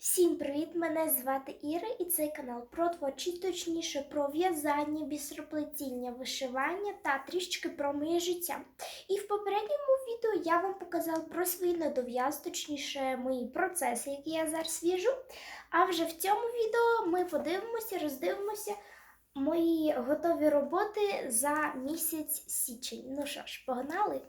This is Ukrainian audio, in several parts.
Всім привіт! Мене звати Іра і цей канал про творчість, точніше про в'язання, бісероплетіння, вишивання та трішки про моє життя. І в попередньому відео я вам показала про свої недов'яз, точніше мої процеси, які я зараз в'яжу. А вже в цьому відео ми подивимося, роздивимося мої готові роботи за місяць січень. Ну що ж, погнали!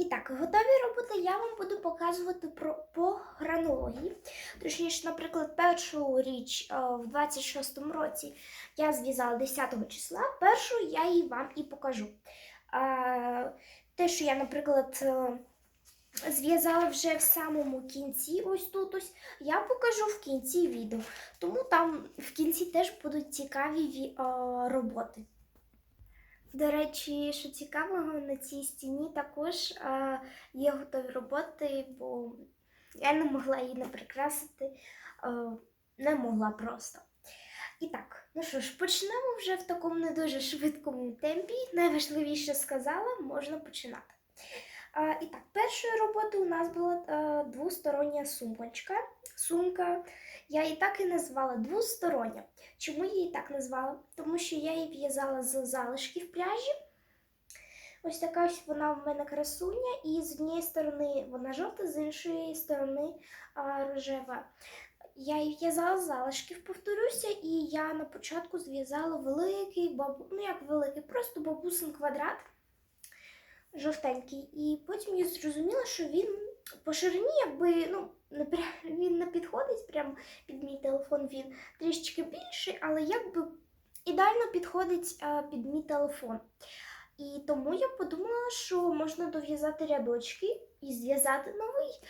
І так, готові роботи я вам буду показувати про, по хронології. Точніше, наприклад, першу річ е, в 26-му році я зв'язала 10 числа, першу я її вам і покажу. Е, Те, що я, наприклад, е, зв'язала вже в самому кінці, ось тут ось, я покажу в кінці відео. Тому там в кінці теж будуть цікаві ві- е, роботи. До речі, що цікавого, на цій стіні також е, є готові роботи, бо я не могла її не прикрасити, е, не могла просто. І так, ну що ж, почнемо вже в такому не дуже швидкому темпі. Найважливіше сказала, можна починати. І так, першою роботою у нас була е, двостороння сумочка. Сумка, я її так і назвала двостороння. Чому я її так назвала? Тому що я її в'язала з залишків пряжі. Ось така ось вона в мене красуня, і з однієї сторони вона жовта, з іншої сторони а, рожева. Я її в'язала з залишків, повторюся, і я на початку зв'язала великий бабу, ну як великий, просто бабусин квадрат жовтенький. І потім я зрозуміла, що він по ширині, якби ну, не він не підходить прямо під мій телефон, він трішечки більший, але якби ідеально підходить а, під мій телефон. І тому я подумала, що можна дов'язати рядочки і зв'язати новий.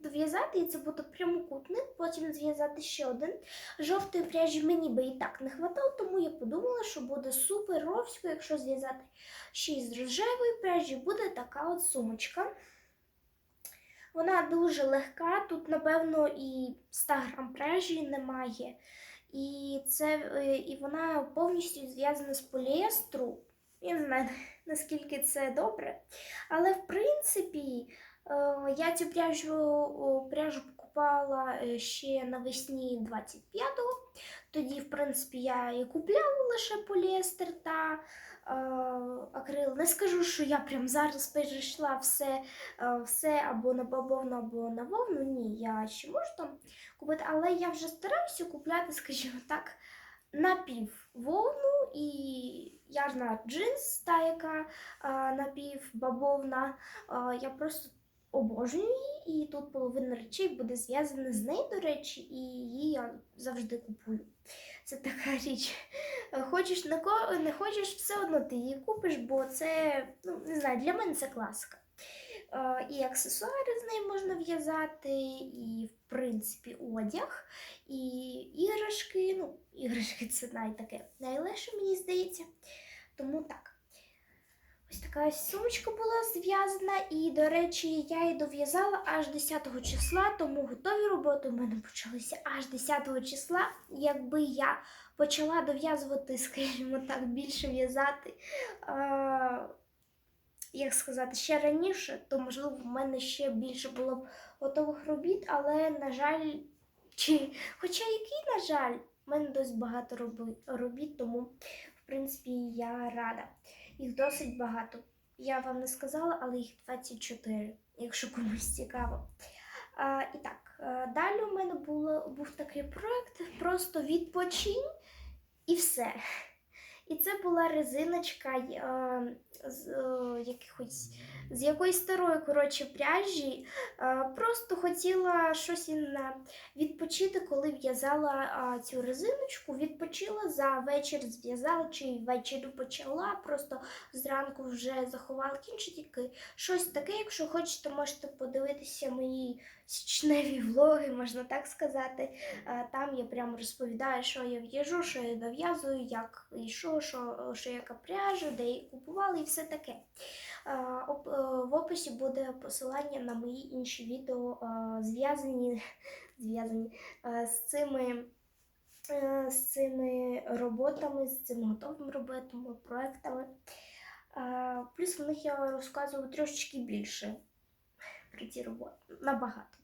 Дов'язати, і це буде прямокутник, потім зв'язати ще один. Жовтої пряжі мені би і так не хватало, тому я подумала, що буде супер ровсько, якщо зв'язати ще з рожевої пряжі, буде така от сумочка. Вона дуже легка, тут, напевно, і 100 грам пряжі немає. І, це, е, і вона повністю зв'язана з поліестру. Я не знаю, наскільки це добре. Але, в принципі, е, я цю пряжу, пряжу покупала е, ще навесні 25-го. Тоді, в принципі, я і купляла лише поліестер та е, акрил. Не скажу, що я прям зараз перейшла все, е, все або на бавовну, або на вовну. Ні, я ще можу там купити, але я вже стараюся купляти, скажімо так, напів вовну і я знаю джинс, та яка а, напів бавовна. А, я просто обожнюю її, і тут половина речей буде зв'язана з нею, до речі, і її я завжди купую. Це така річ. Хочеш не, хочеш, все одно ти її купиш, бо це, ну, не знаю, для мене це класика. Е, І аксесуари з неї можна в'язати, і, в принципі, одяг, і іграшки. Ну, іграшки це найтаке найлегше, мені здається. Тому так. Ось така сумочка була зв'язана, і, до речі, я її дов'язала аж 10 числа, тому готові роботи у мене почалися аж 10 числа. Якби я почала дов'язувати, скажімо так, більше в'язати. А, як сказати, ще раніше, то можливо в мене ще більше було б готових робіт, але, на жаль, чи, хоча який, на жаль, в мене досить багато робіт, тому, в принципі, я рада. Їх досить багато. Я вам не сказала, але їх 24, якщо комусь цікаво. А, і так, е, далі у мене було, був такий проект, просто відпочинь і все. І це була резиночка з, е, якихось, з якоїсь старої коротше, пряжі. Просто хотіла щось на відпочити, коли в'язала цю резиночку. Відпочила за вечір, зв'язала чи ввечері почала. Просто зранку вже заховала кінчики. Щось таке, якщо хочете, можете подивитися мої січневі влоги, можна так сказати. Е, Там я прямо розповідаю, що я в'яжу, що я дов'язую, як і що, що, що яка пряжа, де її купувала і все таке. Е, е, В описі буде посилання на мої інші відео, зв'язані, зв'язані з цими. З цими роботами, з цими готовими роботами, проектами. Плюс в них я розказую трошечки більше про ці роботи. Набагато.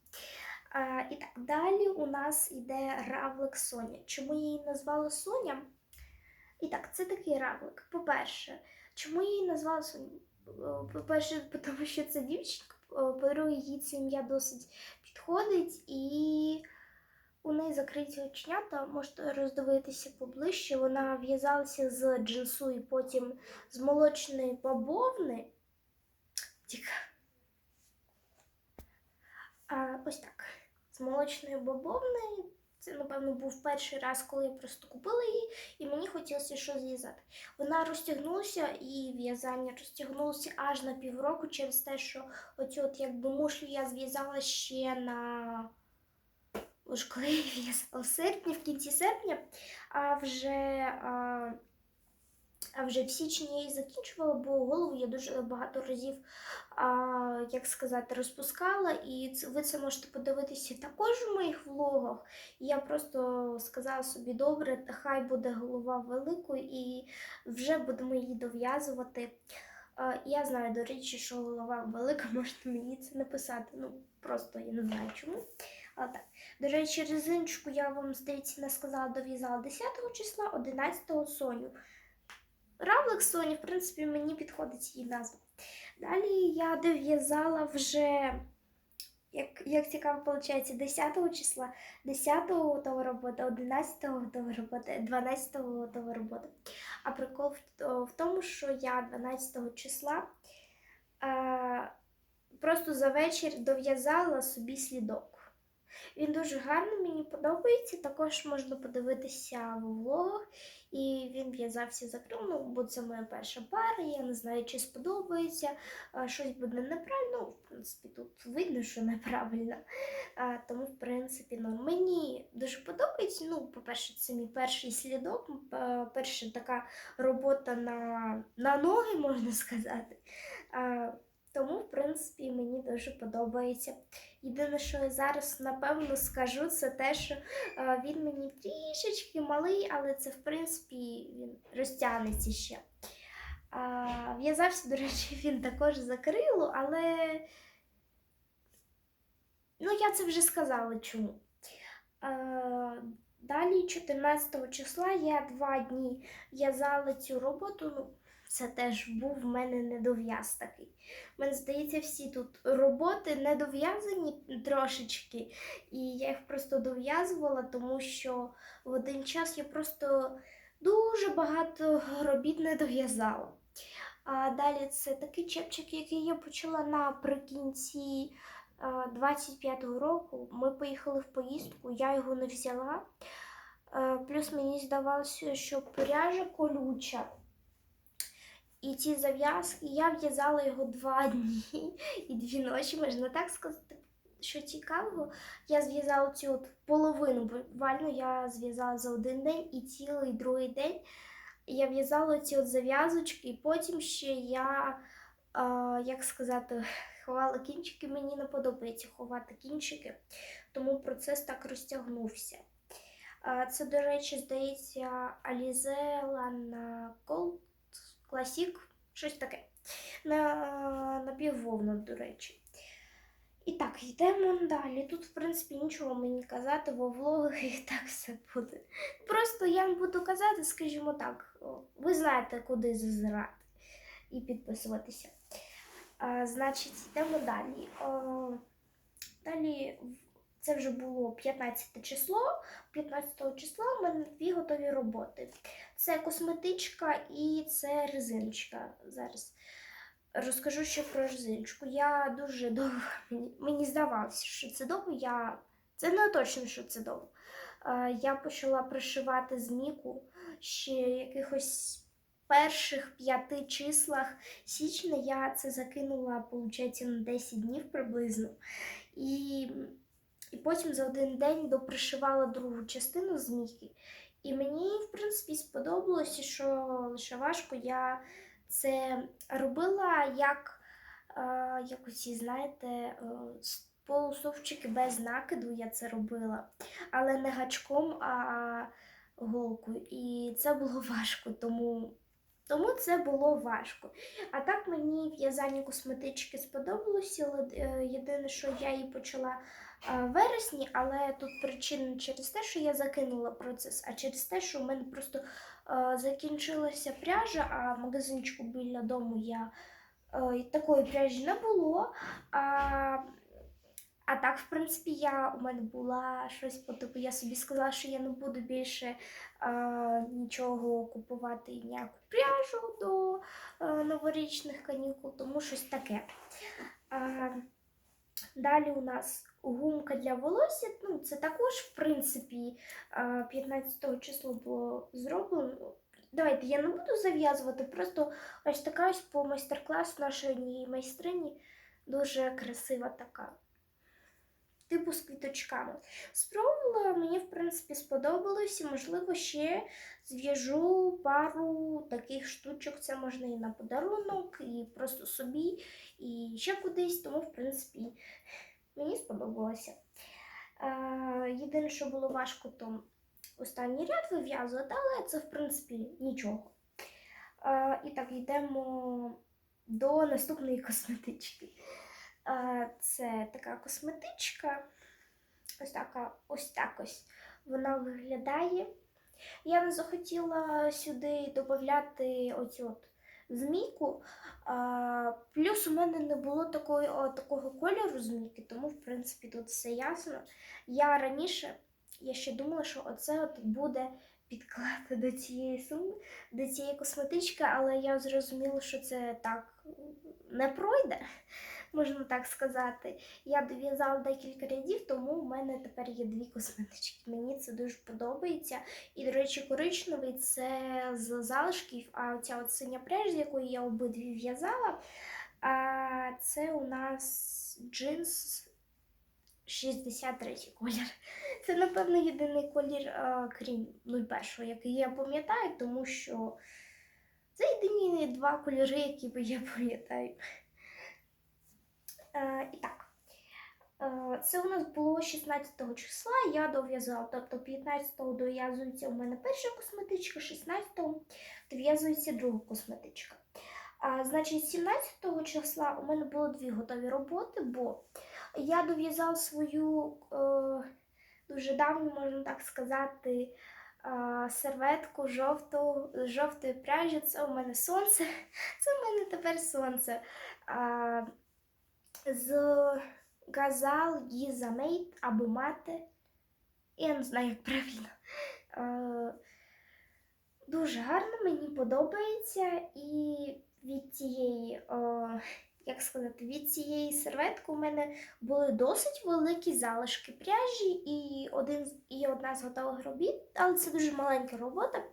І так, далі у нас йде равлик Соня. Чому її назвала Соня? І так, це такий равлик. По-перше, чому я її назвала Соня? По-перше, тому що це дівчинка, по-друге, їй це ім'я досить підходить, і у неї закриті оченята, можете роздивитися поближче. Вона в'язалася з джинсу і потім з молочної бавовни. Тільки. А, ось так. З молочної бавовни. Це, напевно, був перший раз, коли я просто купила її, і мені хотілося щось зв'язати. Вона розтягнулася і в'язання розтягнулося аж на півроку через те, що оцю от якби мушлю я зв'язала ще на коли я в'язала в серпні, в кінці серпня, а вже, а, а вже в січні я її закінчувала, бо голову я дуже багато разів, а, як сказати, розпускала. І ви це можете подивитися також у моїх влогах. Я просто сказала собі, добре, хай буде голова великою, і вже будемо її дов'язувати. Я знаю, до речі, що голова велика, можете мені це написати. Ну, просто я не знаю чому. Але так. До речі, резиночку я вам, здається, не сказала, дов'язала 10 числа, 11 Соню. Равлик Соні, в принципі, мені підходить її назва. Далі я дов'язала вже, як, як цікаво, виходить, 10 числа, 10-го готова робота, 11-го готова робота, 12-го готова робота. А прикол в, в тому, що я 12 числа е, просто за вечір дов'язала собі слідок. Він дуже гарний, мені подобається. Також можна подивитися в влогах. І він в'язався за ну, бо це моя перша пара. Я не знаю, чи сподобається. Щось буде неправильно. В принципі, тут видно, що неправильно. Тому, в принципі, ну, мені дуже подобається. Ну, по-перше, це мій перший слідок, перша така робота на, на ноги, можна сказати. Тому, в принципі, мені дуже подобається. Єдине, що я зараз напевно скажу, це те, що е, він мені трішечки малий, але це в принципі він розтягнеться ще. В'язався, до речі, він також за крило, але ну, я це вже сказала чому. А, далі, 14 числа, я два дні в'язала цю роботу. Це теж був в мене недов'яз такий. Мені здається, всі тут роботи недов'язані трошечки, і я їх просто дов'язувала, тому що в один час я просто дуже багато робіт не дов'язала. А далі це такий чепчик, який я почала наприкінці 25-го року. Ми поїхали в поїздку, я його не взяла. Е, Плюс мені здавалося, що пряжа колюча. І ці зав'язки я в'язала його два дні і дві ночі, можна так сказати. Що цікавого, я зв'язала цю от половину, буквально я зв'язала за один день і цілий другий день я в'язала ці от зав'язочки, і потім ще я, а, як сказати, ховала кінчики. Мені не подобається ховати кінчики, тому процес так розтягнувся. А, Це, до речі, здається, Alize Lana Gold Classic, щось таке. На напіввовна, до речі. І так, йдемо далі. Тут, в принципі, нічого мені казати, во влогах і так все буде. Просто я вам буду казати, скажімо так, ви знаєте, куди зазирати і підписуватися. А, значить, йдемо далі. О, далі це вже було 15 число. 15 числа у мене дві готові роботи. Це косметичка і це резиночка. Зараз розкажу ще про резиночку. Я дуже довго мені, здавалося, що це довго. Я це не точно, що це довго. Я почала пришивати зміку ще якихось перших п'яти числах січня. Я це закинула, виходить, на 10 днів приблизно. І, і потім за один день допришивала другу частину змійки. І мені, в принципі, сподобалося, що лише важко. Я це робила як, е, як оці, знаєте, е, полусовчики без накиду я це робила, але не гачком, а голкою. І це було важко, тому Тому це було важко. А так мені в'язання косметички сподобалося. е, Єдине, що я її почала вересні, але тут причина не через те, що я закинула процес, а через те, що в мене просто е, закінчилася пряжа, а в магазинчику біля дому я е, такої пряжі не було. А, а так, в принципі, я у мене була щось по типу, я собі сказала, що я не буду більше е, нічого купувати ніяку пряжу до е, новорічних канікул, тому щось таке. Е, далі у нас гумка для волосся. Ну, це також, в принципі, е, 15 число було зроблено. Давайте я не буду зав'язувати, просто ось така ось по майстер-класу нашої однієї майстрині. Дуже красива така. Типу з квіточками. Спробувала, мені, в принципі, сподобалось. і, Можливо, ще зв'яжу пару таких штучок. Це можна і на подарунок, і просто собі, і ще кудись. Тому, в принципі, мені сподобалося. Єдине, що було важко, то останній ряд вив'язувати, але це, в принципі, нічого. І так, йдемо до наступної косметички. Це така косметичка. Ось така, ось так ось вона виглядає. Я не захотіла сюди додати оцю от змійку. А, плюс у мене не було такої, о, такого кольору змійки, тому, в принципі, тут все ясно. Я раніше я ще думала, що оце от буде підклад до цієї суми, до цієї косметички, але я зрозуміла, що це так не пройде можна так сказати. Я дов'язала декілька рядів, тому у мене тепер є дві косметички. Мені це дуже подобається. І, до речі, коричневий це з залишків, а ця от синя пряжа, з якої я обидві в'язала, а це у нас джинс 63 колір. Це, напевно, єдиний колір, а, крім 01, який я пам'ятаю, тому що це єдині два кольори, які я пам'ятаю. Е, і так, е, це у нас було 16 числа, я дов'язала, тобто 15-го дов'язується у мене перша косметичка, 16-го дов'язується друга косметичка. А, значить, 17 числа у мене було дві готові роботи, бо я дов'язала свою е, дуже давню, можна так сказати, е, серветку жовту, з жовтої пряжі. Це у мене сонце. Це у мене тепер сонце. Е, з Гізамейт Гіза або Мати. Я не знаю, як правильно. Е, Дуже гарно, мені подобається. І від цієї, е, як сказати, від цієї серветки у мене були досить великі залишки пряжі і, один, і одна з готових робіт, але це дуже маленька робота.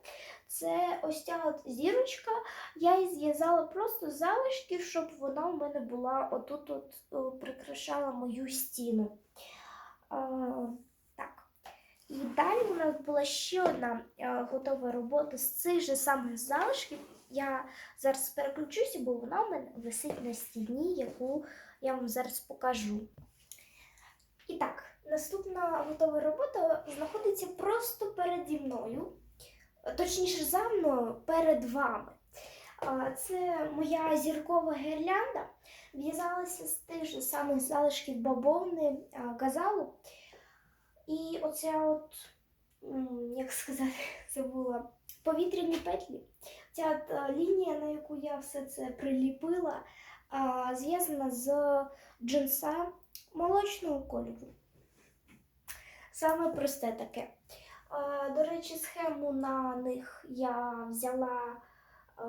Це ось ця от зірочка. Я її зв'язала просто з залишків, щоб вона у мене була отут от прикрашала мою стіну. А, так. І далі у нас була ще одна е, готова робота з цих же самих залишків. Я зараз переключуся, бо вона у мене висить на стіні, яку я вам зараз покажу. І так, наступна готова робота знаходиться просто переді мною. Точніше, за мною перед вами. Це моя зіркова гірлянда. В'язалася з тих же самих залишків бавовни а, газалу. І оця от, як сказати, забула, повітряні петлі. Ця лінія, на яку я все це приліпила, зв'язана з джинса молочного кольору. Саме просте таке. Е, До речі, схему на них я взяла, е,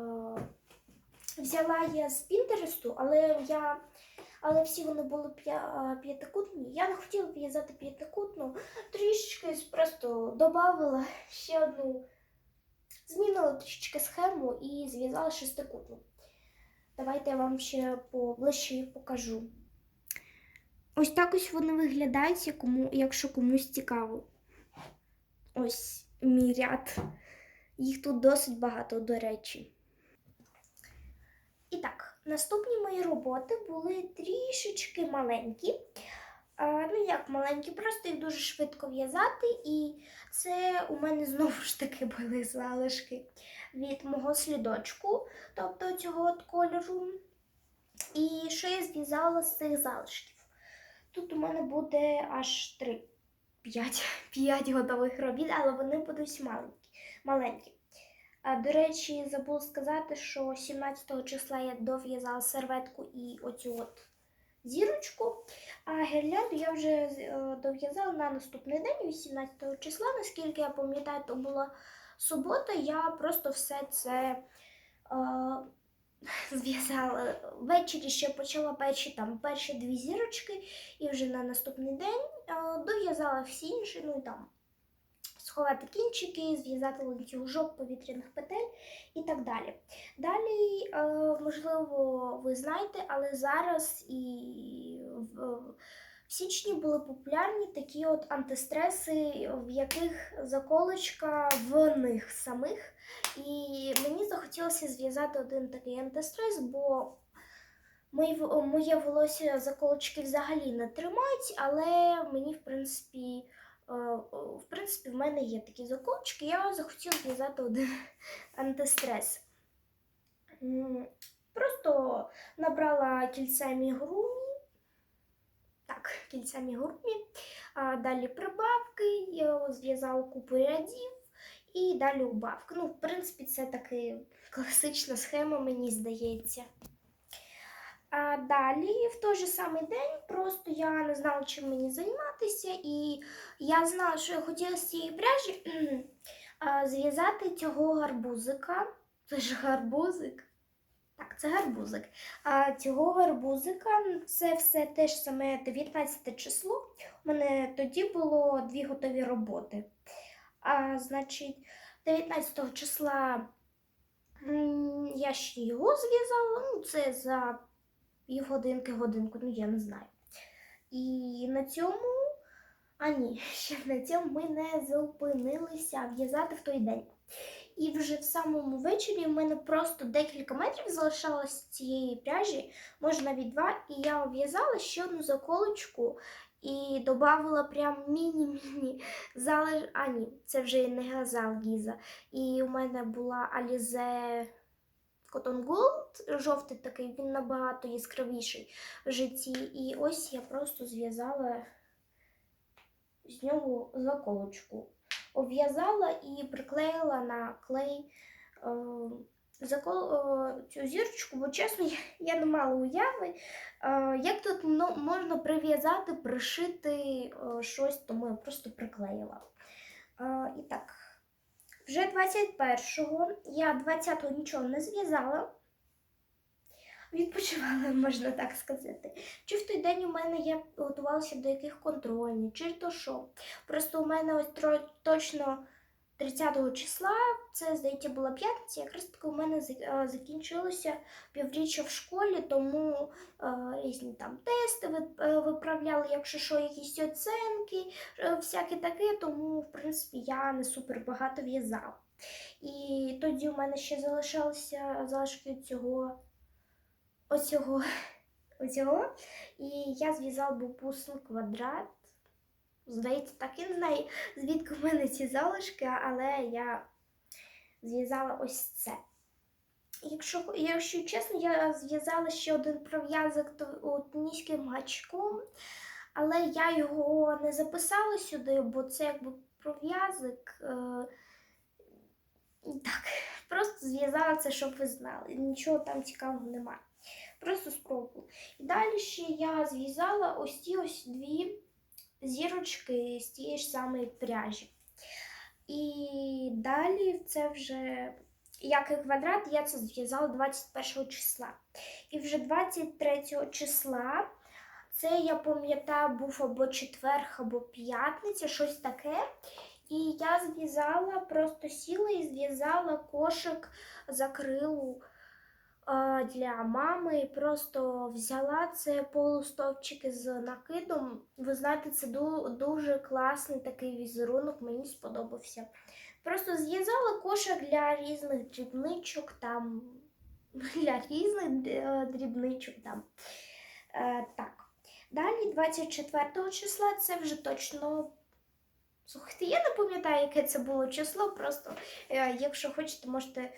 взяла я з Пінтересту, але я, але всі вони були е, п'ятикутні. Я не хотіла в'язати п'ятикутну, трішечки просто додавала ще одну, змінила трішечки схему і зв'язала шестикутну. Давайте я вам ще поближче покажу. Ось так ось вони виглядають, якщо комусь цікаво. Ось мій ряд. Їх тут досить багато, до речі. І так, наступні мої роботи були трішечки маленькі. Ну, як маленькі, просто їх дуже швидко в'язати, і це у мене знову ж таки були залишки від мого слідочку, тобто цього от кольору. І що я зв'язала з цих залишків? Тут у мене буде аж три, п'ять, п'ять готових робіт, але вони будуть маленькі. маленькі. А, до речі, забула сказати, що 17 числа я дов'язала серветку і оцю от зірочку. А гірлянду я вже е, дов'язала на наступний день, 18 числа. Наскільки я пам'ятаю, то була субота, я просто все це е, зв'язала. Ввечері ще почала перші там перші дві зірочки, і вже на наступний день е, дов'язала всі інші, ну і там сховати кінчики, зв'язати ланцюжок повітряних петель і так далі. Далі, е, можливо, ви знаєте, але зараз і в, січні були популярні такі от антистреси, в яких заколочка в них самих. І мені захотілося зв'язати один такий антистрес, бо моє волосся заколочки взагалі не тримають, але мені, в принципі, в принципі, в мене є такі заколочки. Я захотіла зв'язати один антистрес. Просто набрала кільця мігурумі. Так, кільця мігурумі. А далі прибавки, я зв'язала купу рядів і далі убавки. Ну, в принципі, це така класична схема, мені здається. А далі, в той же самий день, просто я не знала, чим мені займатися, і я знала, що я хотіла з цієї пряжі зв'язати цього гарбузика. Це ж гарбузик. Так, це гарбузик. А цього гарбузика це все те ж саме 19 число. У мене тоді було дві готові роботи. А, значить, 19 числа я ще його зв'язала. Ну, це за півгодинки, годинку, ну я не знаю. І на цьому, а ні, ще на цьому ми не зупинилися в'язати в той день. І вже в самому вечорі в мене просто декілька метрів залишалось цієї пряжі, може навіть два, і я обв'язала ще одну заколочку і додавала прям міні-міні залиш... А ні, це вже не газал Гіза. І у мене була Alize Cotton Gold, жовтий такий, він набагато яскравіший в житті. І ось я просто зв'язала з нього заколочку. Обв'язала і приклеїла на клей е, е, цю зірочку, бо чесно, я, не мала уяви, е, як тут можна прив'язати, пришити щось, тому я просто приклеїла. І так, вже 21-го, я 20-го нічого не зв'язала. Відпочивала, можна так сказати. Чи в той день у мене я готувалася до яких контрольних, чи то що. Просто у мене ось точно 30-го числа, це, здається, була п'ятниця, якраз таки у мене е, закінчилося півріччя в школі, тому е, різні там тести е, виправляли, якщо що, якісь оценки, всяке таке, тому, в принципі, я не супер багато в'язала. І тоді у мене ще залишалося залишки цього оцього, оцього. І я зв'язала бабусин квадрат. Здається, так і не знаю, звідки в мене ці залишки, але я зв'язала ось це. Якщо, якщо чесно, я зв'язала ще один пров'язок низьким гачком, але я його не записала сюди, бо це якби пров'язок. Е, так, просто зв'язала це, щоб ви знали. Нічого там цікавого немає. Просто спробую. І далі ще я зв'язала ось ці ось дві зірочки з тієї ж самої пряжі. І далі це вже, як і квадрат, я це зв'язала 21 числа. І вже 23 числа, це я пам'ятаю, був або четверг, або п'ятниця, щось таке. І я зв'язала, просто сіла і зв'язала кошик закрилу для мами. І просто взяла це полустовпчики з накидом. Ви знаєте, це дуже класний такий візерунок, мені сподобався. Просто зв'язала кошик для різних дрібничок там. Для різних е, дрібничок там. Е, так. Далі, 24 числа, це вже точно. Слухайте, я не пам'ятаю, яке це було число. Просто е, якщо хочете, можете е,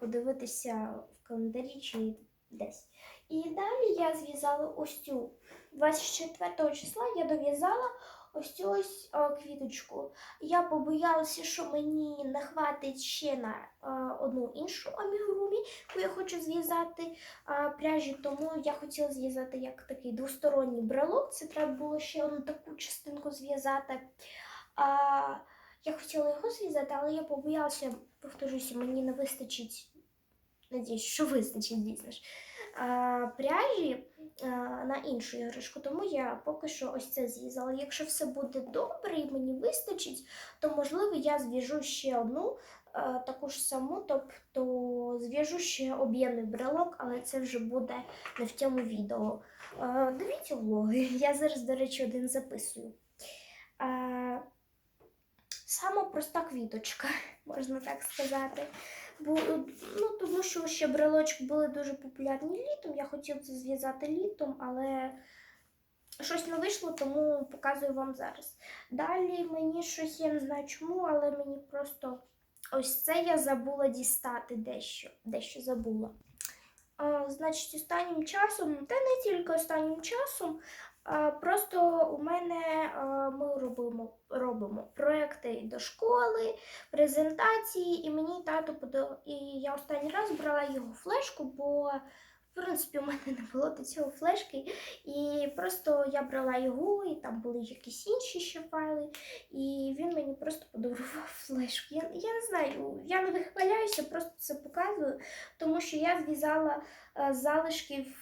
подивитися в календарі чи десь. І далі я зв'язала ось цю 24 числа я дов'язала ось цю ось е, квіточку. Я побоялася, що мені не хватить ще на одну іншу амігурумі, яку я хочу зв'язати пряжі, тому я хотіла зв'язати як такий двосторонній брелок. Це треба було ще одну таку частинку зв'язати. А, я хотіла його зв'язати, але я побоялася, повторюся, мені не вистачить. Надіюсь, що вистачить, дійсно ж. Пряжі а, на іншу іграшку, тому я поки що ось це зв'язала. Якщо все буде добре і мені вистачить, то можливо я зв'яжу ще одну а, таку ж саму, тобто зв'яжу ще об'ємний брелок, але це вже буде не в цьому відео. А, дивіться влоги, я зараз, до речі, один записую. А, Сама проста квіточка, можна так сказати. Бо, ну, тому що ще брелочки були дуже популярні літом. Я хотіла це зв'язати літом, але щось не вийшло, тому показую вам зараз. Далі мені щось, я не знаю чому, але мені просто ось це я забула дістати дещо. Дещо забула. А, значить, останнім часом, та не тільки останнім часом, просто у мене ми робимо, робимо проекти до школи, презентації, і мені тато подав. І я останній раз брала його флешку, бо в принципі у мене не було до цього флешки. І просто я брала його, і там були якісь інші ще файли. І він мені просто подарував флешку. Я, я не знаю, я не вихваляюся, просто це показую, тому що я зв'язала е, залишків е,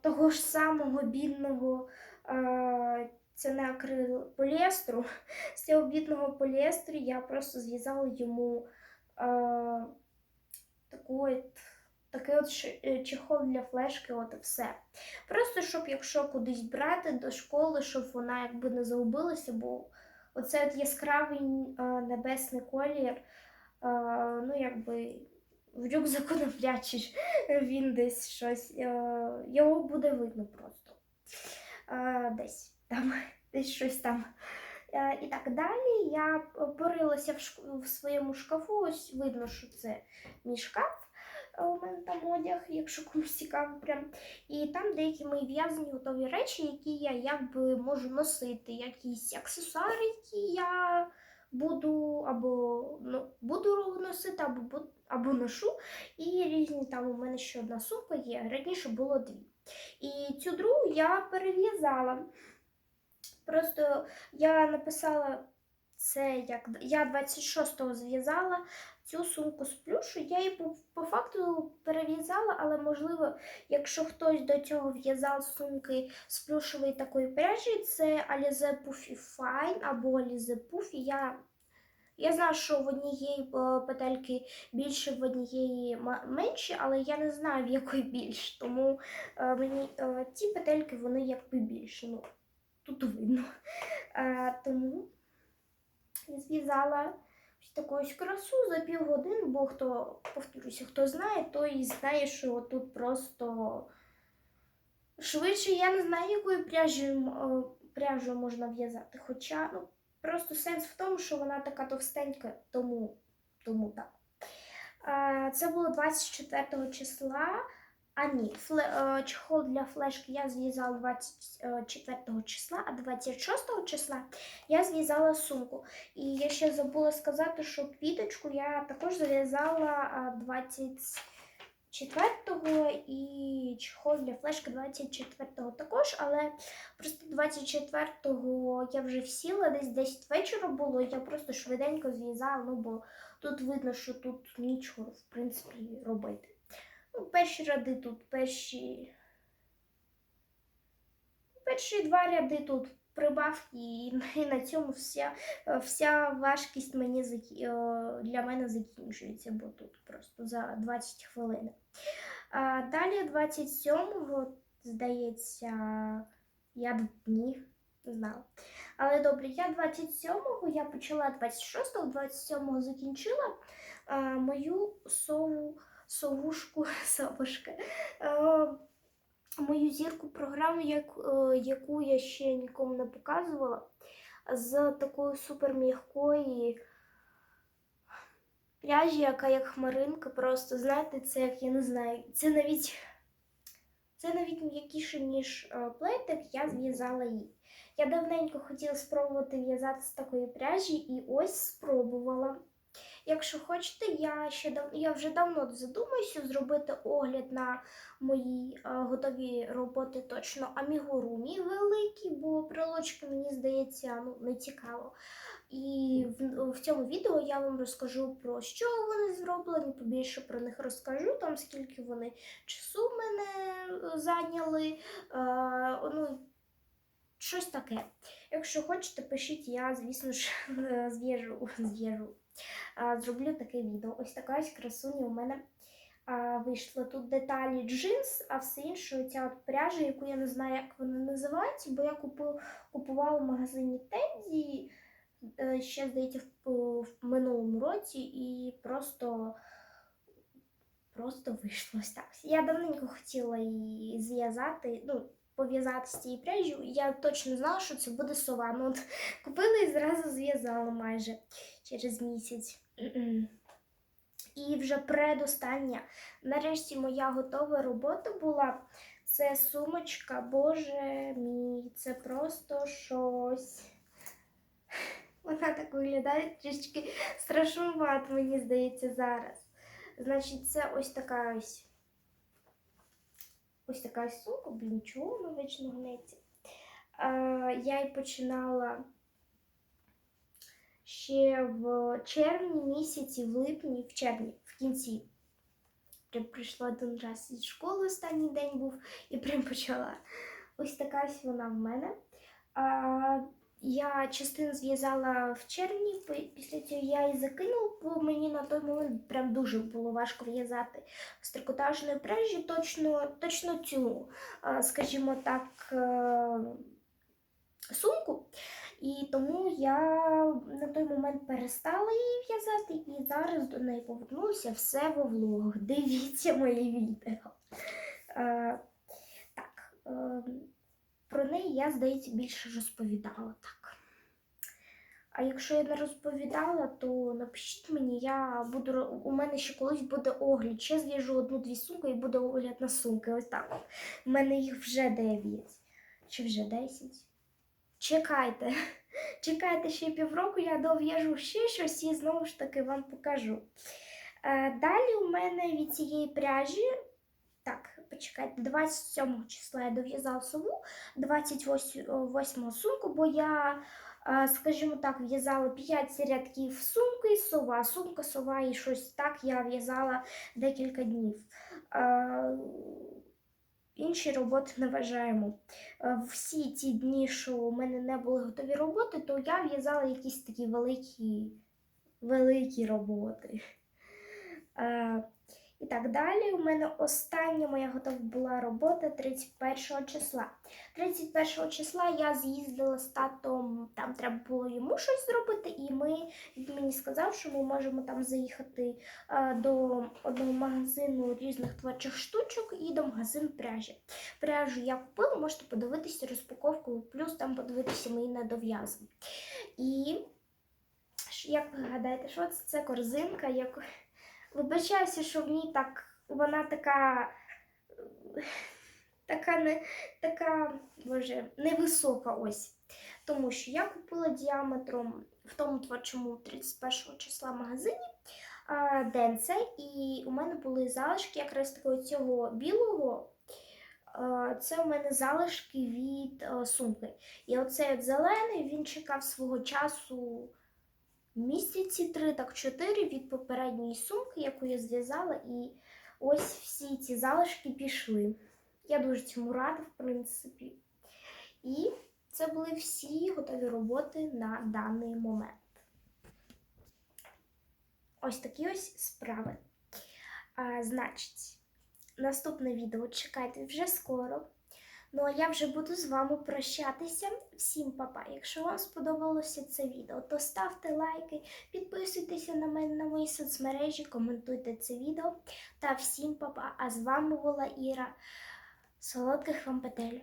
того ж самого бідного. е, це не акрил поліестру. З цього бідного поліестру я просто зв'язала йому е, таку от, такий от е, чехол для флешки, от і все. Просто щоб якщо кудись брати до школи, щоб вона якби не загубилася, бо оце от яскравий е, небесний колір, е, ну якби в рюкзаку не він десь щось, е, його буде видно просто. Е, десь там, десь щось там. Е, І так далі я порилася в, шк- в своєму шкафу. Ось видно, що це мій шкаф. У мене там одяг, якщо комусь цікаво, прям. І там деякі мої в'язані готові речі, які я якби можу носити, якісь аксесуари, які я буду або ну, буду носити, або, або ношу. І різні там у мене ще одна сумка є. Раніше було дві. І цю другу я перев'язала. Просто я написала це як я 26-го зв'язала цю сумку з плюшу. Я її по, по факту перев'язала, але можливо, якщо хтось до цього в'язав сумки з плюшової такої пряжі, це Alize Puffy Fine або Alize Puffy. Я, я знаю, що в однієї е, петельки більше, в однієї м- менші, але я не знаю, в якої більше. Тому е, мені е, ці петельки вони якби більше. Ну, тут видно. Е, тому зв'язала ось красу за півгодини, бо хто, повторюся, хто знає, той знає, що тут просто швидше я не знаю, якою пряжею, пряжею можна в'язати. Хоча ну, просто сенс в тому, що вона така товстенька, тому, тому так. Це було 24 числа. А ні, е, чехол для флешки я зв'язала 24 числа, а 26 числа я зв'язала сумку. І я ще забула сказати, що квіточку я також зав'язала а, 24-го і чехол для флешки 24-го також, але просто 24-го я вже всіла, десь 10 вечора було, я просто швиденько зв'язала, ну бо тут видно, що тут нічого, в принципі, робити. Ну, перші ряди тут, перші. Перші два ряди тут прибавки, і, і на цьому вся, вся важкість мені для мене закінчується, бо тут просто за 20 хвилин. А далі 27-го, здається, я ні, не знала. Але добре, я 27-го, я почала 26-го, 27-го закінчила а, мою сову совушку, совушка. Е, мою зірку програму, е, яку я ще нікому не показувала, з такої суперм'якої пряжі, яка як хмаринка. Просто знаєте, це як я не знаю. Це навіть це навіть м'якіше, ніж е, плейтик, я зв'язала її. Я давненько хотіла спробувати в'язати з такої пряжі і ось спробувала. Якщо хочете, я ще дав... я вже давно задумуюся зробити огляд на мої е, готові роботи точно амігурумі великі, бо прилочки, мені здається, ну, не цікаво. І в, в цьому відео я вам розкажу про що вони зроблені, побільше про них розкажу, там скільки вони часу мене е, зайняли. Е, ну, щось таке. Якщо хочете, пишіть, я, звісно ж, зв'яжу, зв'яжу. Зроблю таке відео. Ось така ось красуня у мене вийшла. Тут деталі джинс, а все інше ця от пряжа, яку я не знаю, як вона називається, бо я купу, купувала в магазині Тензі е, ще, здається, в, минулому році і просто. Просто вийшло ось так. Я давненько хотіла її зв'язати, ну, пов'язати з цією пряжю. Я точно знала, що це буде сова. Ну, от, купила і зразу зв'язала майже через місяць. І вже предостання. Нарешті моя готова робота була. Це сумочка, боже мій, це просто щось. Вона так виглядає трішки страшнувато, мені здається, зараз. Значить, це ось така ось. Ось така сумка, блін, чого вона вечно гнеться. Я й починала ще в червні місяці, в липні, в червні, в кінці. Прям прийшла один раз із школи, останній день був, і прям почала. Ось така ось вона в мене. А, я частину зв'язала в червні, після цього я її закинула, бо мені на той момент прям дуже було важко в'язати з трикотажної пряжі точно точно цю, скажімо так, е, сумку. І тому я на той момент перестала її в'язати і зараз до неї повернулася все во влогах. Дивіться мої відео. Е, так. Е, про неї я, здається, більше розповідала так. А якщо я не розповідала, то напишіть мені, я буду у мене ще колись буде огляд. Ще зв'яжу одну-дві сумки і буде огляд на сумки. Ось так. У мене їх вже 9. Чи вже 10. Чекайте. Чекайте ще півроку, я дов'яжу ще щось і знову ж таки вам покажу. Е, далі у мене від цієї пряжі. Так, почекайте, 27 числа я дов'язала сову, 28 сумку, бо я, скажімо так, в'язала 5 рядків сумки, сова, сумка, сова і щось так я в'язала декілька днів. Інші роботи не вважаємо. Всі ті дні, що у мене не були готові роботи, то я в'язала якісь такі великі, великі роботи. І так далі. У мене остання моя готова була робота 31 числа. 31 числа я з'їздила з татом, там треба було йому щось зробити, і ми, він мені сказав, що ми можемо там заїхати а, до одного магазину різних творчих штучок і до магазину пряжі. Пряжу я купила, можете подивитися розпаковку, плюс там подивитися мої недов'язки. І як ви гадаєте, що це? Це корзинка, яку. Вибачаюся, що в ній так вона така така не така, боже, невисока ось. Тому що я купила діаметром в тому творчому 31 числа магазині Денце, і у мене були залишки якраз такого цього білого. Це у мене залишки від сумки. І оцей от зелений він чекав свого часу місяці три, так чотири від попередньої сумки, яку я зв'язала, і ось всі ці залишки пішли. Я дуже цьому рада, в принципі. І це були всі готові роботи на даний момент. Ось такі ось справи. А, Значить, наступне відео чекайте вже скоро. Ну а я вже буду з вами прощатися. Всім папа! Якщо вам сподобалося це відео, то ставте лайки, підписуйтеся на мене на мої соцмережі, коментуйте це відео. Та всім папа! А з вами була Іра. Солодких вам петель.